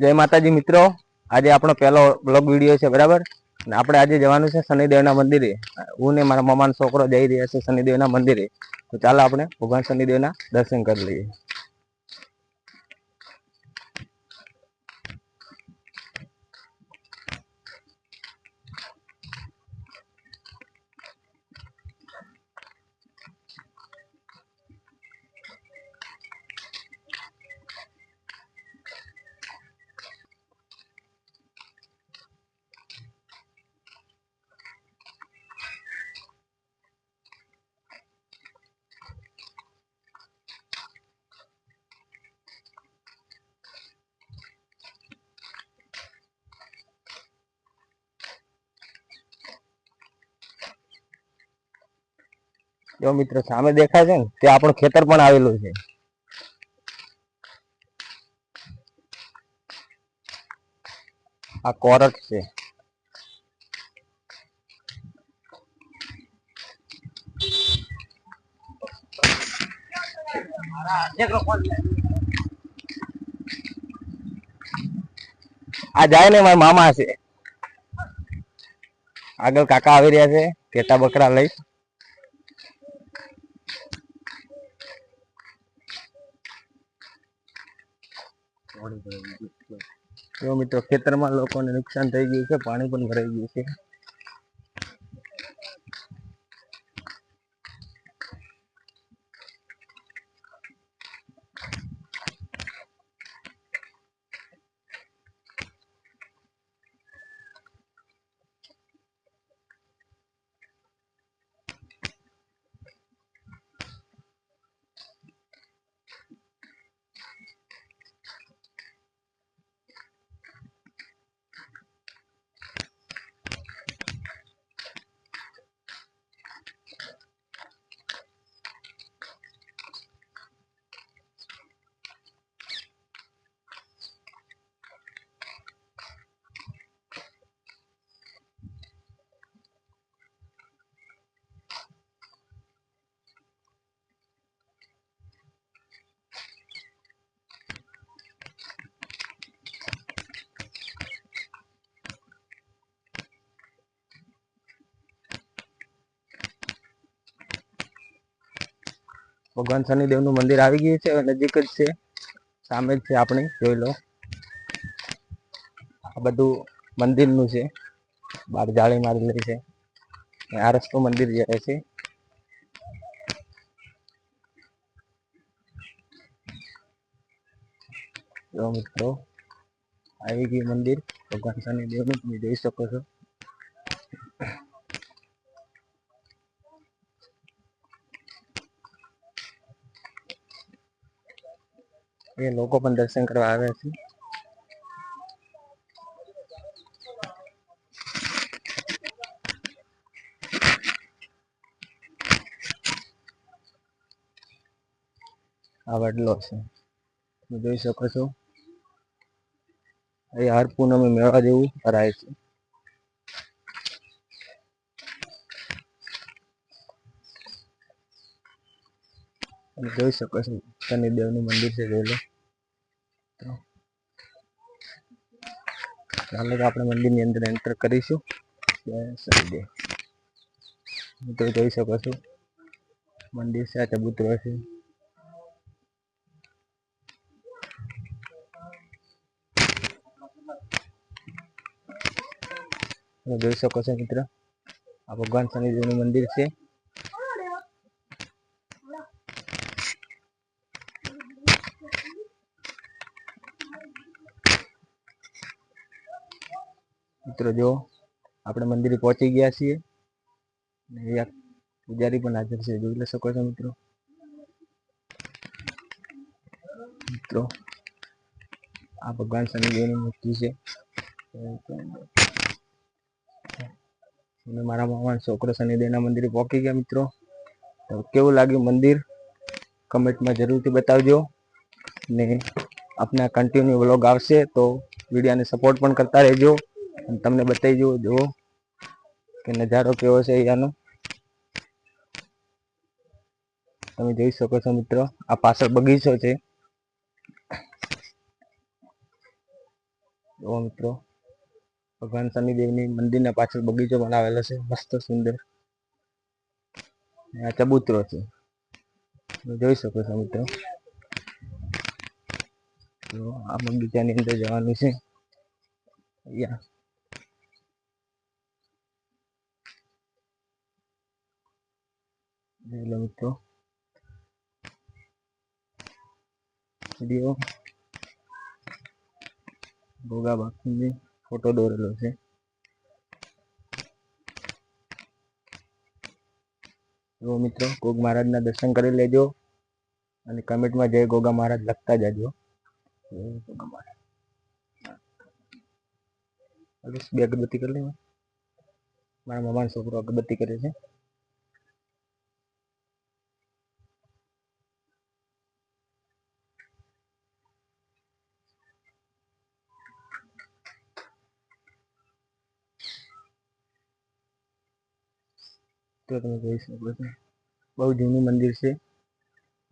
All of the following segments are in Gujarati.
જય માતાજી મિત્રો. આજે આપણો પહેલો બ્લોગ વીડિયો છે, બરાબર? અને આપણે આજે જવાનું છે શનિદેવના મંદિરે. હું ને મારા મામાનો છોકરો જઈ રહ્યા છે શનિદેવના મંદિરે. તો ચાલો આપણે ભગવાન શનિદેવના દર્શન કરી લઈએ. જો મિત્રો સામે દેખાય છે ને, તે આપણું ખેતર પણ આવેલું છે. આ કોરટ છે. આ જાય ને મારા મામા છે. આગળ કાકા આવી રહ્યા છે કેટા બકરા લઈ. જો મિત્રો ખેતરમાં લોકોને નુકસાન થઈ ગયું છે પાણી પણ ભરાઈ ગયું છે. ભગવાન શનિદેવનું મંદિર આવી ગયું છે, નજીક જ છે, સામે જ છે આપણે, જોઈ લો. આ બધું મંદિરનું છે, બાર જાળી મારેલી છે આ રસ્તો મંદિર જાય છે. મિત્રો, આવી ગયું મંદિર, ભગવાન શનિદેવનું તમે જોઈ શકો છો. એ લોકો પણ દર્શન કરવા આવે છે. આ વડલો છે. તમે જોઈ શકો છો. અહીં હર પૂનમે મેળવા જેવું ભરાય છે. તમે જોઈ શકો છો શનિદેવનું મંદિર છે જોઈ લો ચાલો તો આપણે મંદિરની અંદર એન્ટર કરીશું શનિદેવ મિત્રો જોઈ શકો છો મંદિર છે આ ચબૂતરો છે જોઈ શકો છો મિત્ર આ ભગવાન શનિદેવનું મંદિર છે મિત્રો, જો આપણે મંદિરે પહોંચી ગયા છીએ. પૂજારી પણ હાજર છે, જોઈ શકો છો મિત્રો. મિત્રો, આ ભગવાન શનિદેવની મૂર્તિ છે. મારા મામાનો છોકરો શનિદેવના મંદિરે પહોંચી ગયા મિત્રો. તો કેવું લાગ્યું મંદિર? કમેન્ટમાં જરૂરથી બતાવજો. ને આપના કન્ટિન્યુ વ્લોગ આવશે તો વિડીયાને સપોર્ટ પણ કરતા રહેજો. તમને બતાવી જુઓ જુઓ. કે નજારો કેવો છે અહીંયાનો. તમે જોઈ શકો છો મિત્રો, આ પાછળ બગીચો છે. જો મિત્રો, ભગવાન શનિદેવની મંદિરના પાછળ બગીચો બનાવેલો છે, મસ્ત સુંદર. આ ચબૂતરો છે. જોઈ શકો છો મિત્રો. તો આ બગીચાની અંદર જવાનું છે. અહીંયા જોઈ લો મિત્રો વીડિયો ભોગા બાપુની ફોટો દોરેલો છે જો મિત્રો ગોગ મહારાજના દર્શન કરી લેજો અને કમેન્ટમાં જય ગોગા મહારાજ લખતા જજો જય ગોગા બે અગરબત્તી કરી લેવા મારા મામાનો છોકરો અગરબત્તી કરે છે તો તમે શકો છો. બહુ જૂનું મંદિર છે.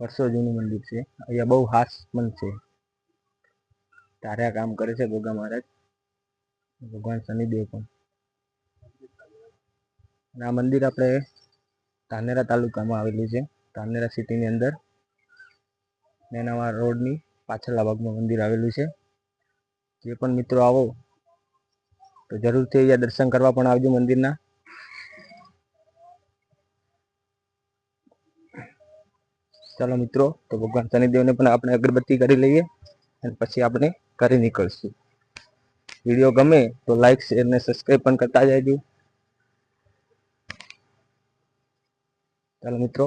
વર્ષો જૂનું મંદિર છે. અહીંયા બહુ હાસ પણ છે. તાર્યા કામ કરે છે ગોગા મહારાજ. ભગવાન શનિદેવ પણ. અને આ મંદિર આપણે ધાનેરા તાલુકામાં આવેલું છે. ધાનેરા સિટીની અંદર. નેનાવા રોડની પાછળના ભાગમાં મંદિર આવેલું છે. જે પણ મિત્રો આવો તો જરૂરથી અહીંયા દર્શન કરવા પણ આવજો મંદિરના. ચાલો મિત્રો, તો ભગવાન શનિદેવને પણ આપણે અગરબત્તી કરી લઈએ અને પછી આપણે ઘરે નીકળશું. વીડિયો ગમે તો લાઈક શેર ને સબસ્ક્રાઈબ પણ કરતા જજો ચાલો મિત્રો.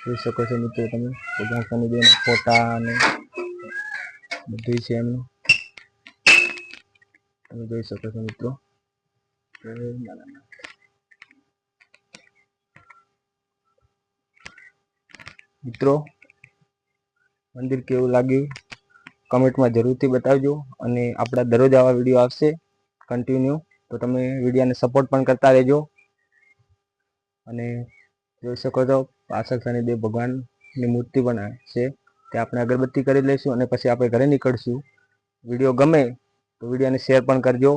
જોઈ શકો છો મિત્રો તમે, ભગવાન શનિદેવના ફોટા અને બધું છે એમનું. તમે જોઈ શકો છો મિત્રો. મિત્રો, મંદિર કેવું લાગ્યું? કમેન્ટમાં જરૂરથી બતાવજો અને આપણા દરરોજ આવા વીડિયો આવશે. કન્ટિન્યુ તો તમે વિડીયોને સપોર્ટ પણ કરતા રહેજો. અને જોઈ શકો છો પાછળ શનિદેવ ભગવાનની મૂર્તિ પણ છે. તે આપણે અગરબત્તી કરી લઈશું અને પછી આપણે ઘરે નીકળશું. વીડિયો ગમે તો વિડીયોને શેર પણ કરજો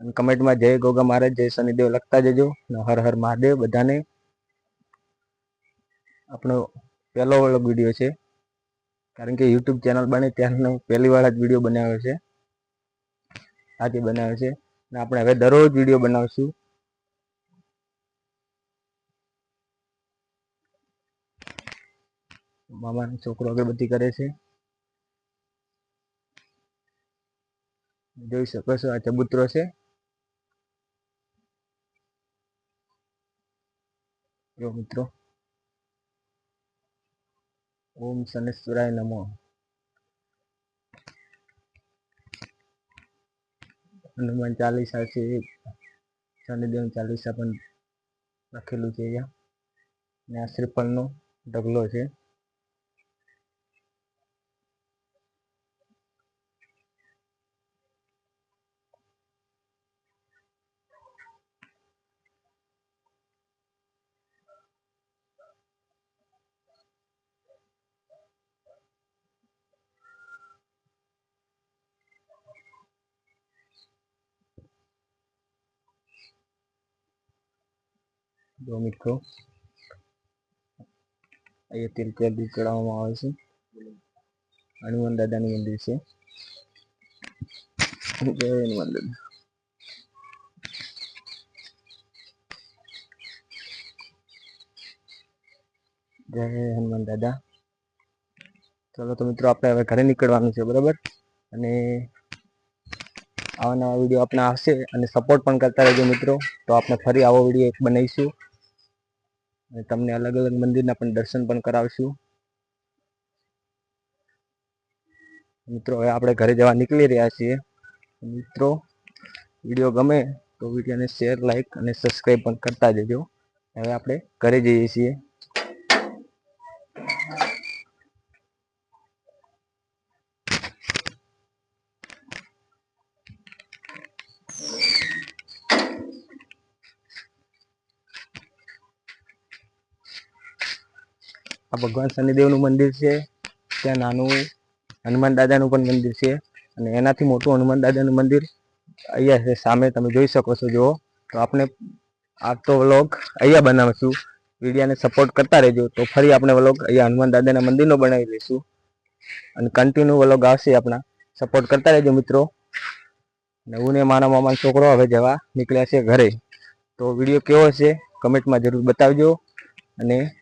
અને કમેન્ટમાં જય ગોગા મહારાજ, જય શનિદેવ લખતા જજો અને હર હર મહાદેવ બધાને. આપણો પહેલો વાળો વીડિયો છે. કારણ કે યુટ્યુબ ચેનલ બને ત્યારનો પહેલી વાર જ વીડિયો બનાવ્યો છે. આજે બનાવ્યો છે અને આપણે હવે દરરોજ વીડિયો બનાવશું. મામાનો છોકરો અગરબત્તી કરે છે. જોઈ શકો છો આ ચબૂતરો છે. જો મિત્રો. ઓમ શનેશ્વરાય નમો. હનુમાન ચાલીસા છે. શનિદેવ ચાલીસા પણ લખેલું છે અહીંયા. ને આ શ્રીફળનો ઢગલો છે. જો મિત્રો અહીંયા તિલ તેલ બી ચડાવવામાં આવે છે હનુમાન દાદાનું મંદિર છે હનુમાન દાદા જય હનુમાન દાદા ચલો તો મિત્રો આપણે હવે ઘરે નીકળવાનું છે બરાબર અને આવા નવા વીડિયો આપણે આવશે અને સપોર્ટ પણ કરતા રહેજો મિત્રો તો આપણે ફરી આવો વીડિયો એક બનાવીશું અને તમને અલગ અલગ મંદિરના પણ દર્શન પણ કરાવશું. મિત્રો, હવે આપણે ઘરે જવા નીકળી રહ્યા છીએ. મિત્રો, વીડિયો ગમે તો વિડીયોને શેર લાઇક અને સબસ્ક્રાઈબ પણ કરતા જજો. હવે આપણે ઘરે જઈએ છીએ. આ ભગવાન શનિદેવનું મંદિર છે. ત્યાં નાનું હનુમાન દાદાનું પણ મંદિર છે. અને એનાથી મોટું હનુમાન દાદાનું મંદિર અહીંયા છે. સામે તમે જોઈ શકો છો, જુઓ. તો આપણે આ તો વ્લોગ અહીંયા બનાવીશું. વિડીયાને સપોર્ટ કરતા રહેજો. તો ફરી આપણે વ્લોગ અહીંયા હનુમાન દાદાના મંદિરનો બનાવી લઈશું. અને કન્ટિન્યુ વ્લોગ આવશે આપણા. સપોર્ટ કરતા રહેજો, મિત્રો. ને હું ને મારા મામાનો છોકરો હવે જવા નીકળ્યા છે ઘરે. તો વીડિયો કેવો છે કમેન્ટમાં જરૂર બતાવજો. અને